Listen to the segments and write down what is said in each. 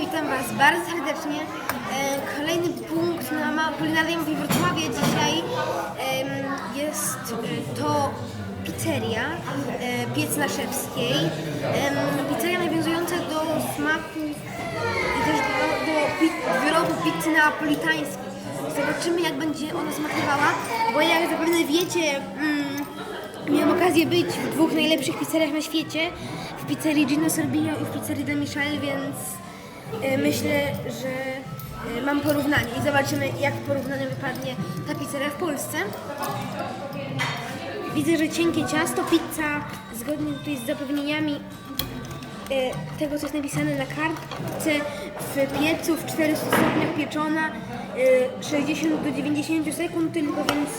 witam Was bardzo serdecznie. E, Kolejny punkt na kulinarium w Wrocławiu dzisiaj jest e, to pizzeria e, Piec Naszewskiej. Em, Pizzeria nawiązująca do smaku i też do, do wyrobu pizzy neapolitańskiej. Zobaczymy jak będzie ona smakowała, bo jak zapewne wiecie, mm, Miałam okazję być w dwóch najlepszych pizzeriach na świecie, w pizzerii Gino Sorbino i w pizzerii De Michel, więc e, myślę, że e, mam porównanie i zobaczymy jak w porównaniu wypadnie ta pizzeria w Polsce. Widzę, że cienkie ciasto, pizza zgodnie tutaj z zapewnieniami e, tego, co jest napisane na kartce, w piecu w 400 stopniach pieczona, e, 60 do 90 sekund tylko, więc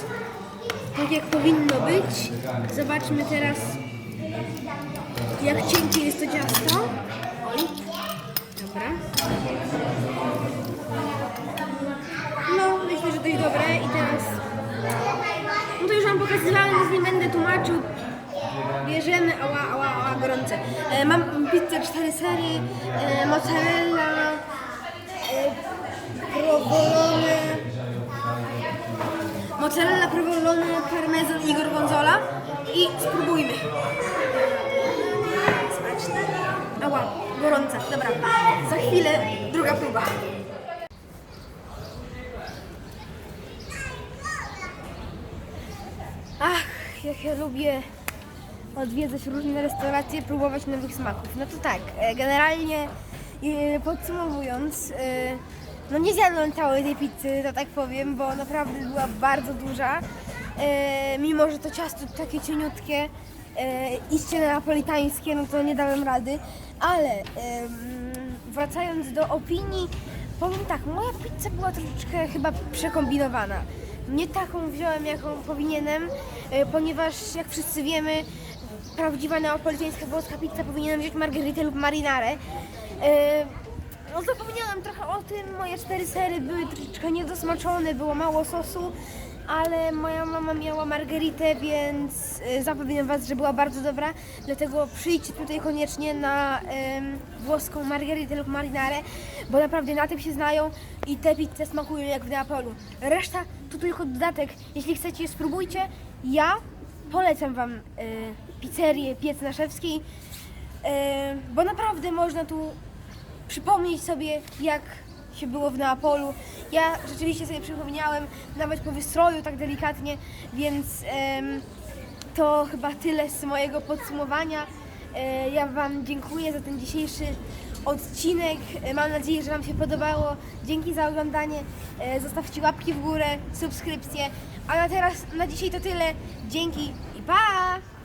tak jak powinno być. Zobaczmy teraz, jak cienkie jest to ciasto. Oj, dobra. No, myślę, że dość dobre i teraz... No to już Wam pokazywałem, więc nie będę tłumaczył. Bierzemy, ała, ała, ała, gorące. E, mam pizzę cztery sery, e, mozzarella, e, provolone, mozzarella, provolone, parmezan i gorgonzola i spróbujmy. Dobra. Za chwilę druga próba. Ach, jak ja lubię odwiedzać różne restauracje, próbować nowych smaków. No to tak, e, generalnie e, podsumowując, e, no nie zjadłem całej tej pizzy, to tak powiem, bo naprawdę była bardzo duża. Mimo, że to ciasto takie cieniutkie, iście napolitańskie, no to nie dałem rady. Ale wracając do opinii, powiem tak, moja pizza była troszeczkę chyba przekombinowana. Nie taką wziąłem, jaką powinienem, e, ponieważ jak wszyscy wiemy, prawdziwa neapolitańska włoska pizza powinienem wziąć margheritę lub marinarę. E, No zapomniałam trochę o tym, moje cztery sery były troszeczkę niedosmaczone, było mało sosu, ale moja mama miała margeritę, więc e, zapewniam Was, że była bardzo dobra, dlatego przyjdźcie tutaj koniecznie na włoską margeritę lub marinarę, bo naprawdę na tym się znają i te pizze smakują jak w Neapolu. Reszta to tylko dodatek, jeśli chcecie spróbujcie, ja polecam Wam e, pizzerię Piec Naszewski, e, bo naprawdę można tu przypomnieć sobie, jak się było w Neapolu. Ja rzeczywiście sobie przypomniałem, nawet po wystroju tak delikatnie, więc to chyba tyle z mojego podsumowania. E, ja Wam dziękuję za ten dzisiejszy odcinek. E, Mam nadzieję, że Wam się podobało. Dzięki za oglądanie. E, Zostawcie łapki w górę, subskrypcję. A na teraz, na dzisiaj to tyle. Dzięki i pa!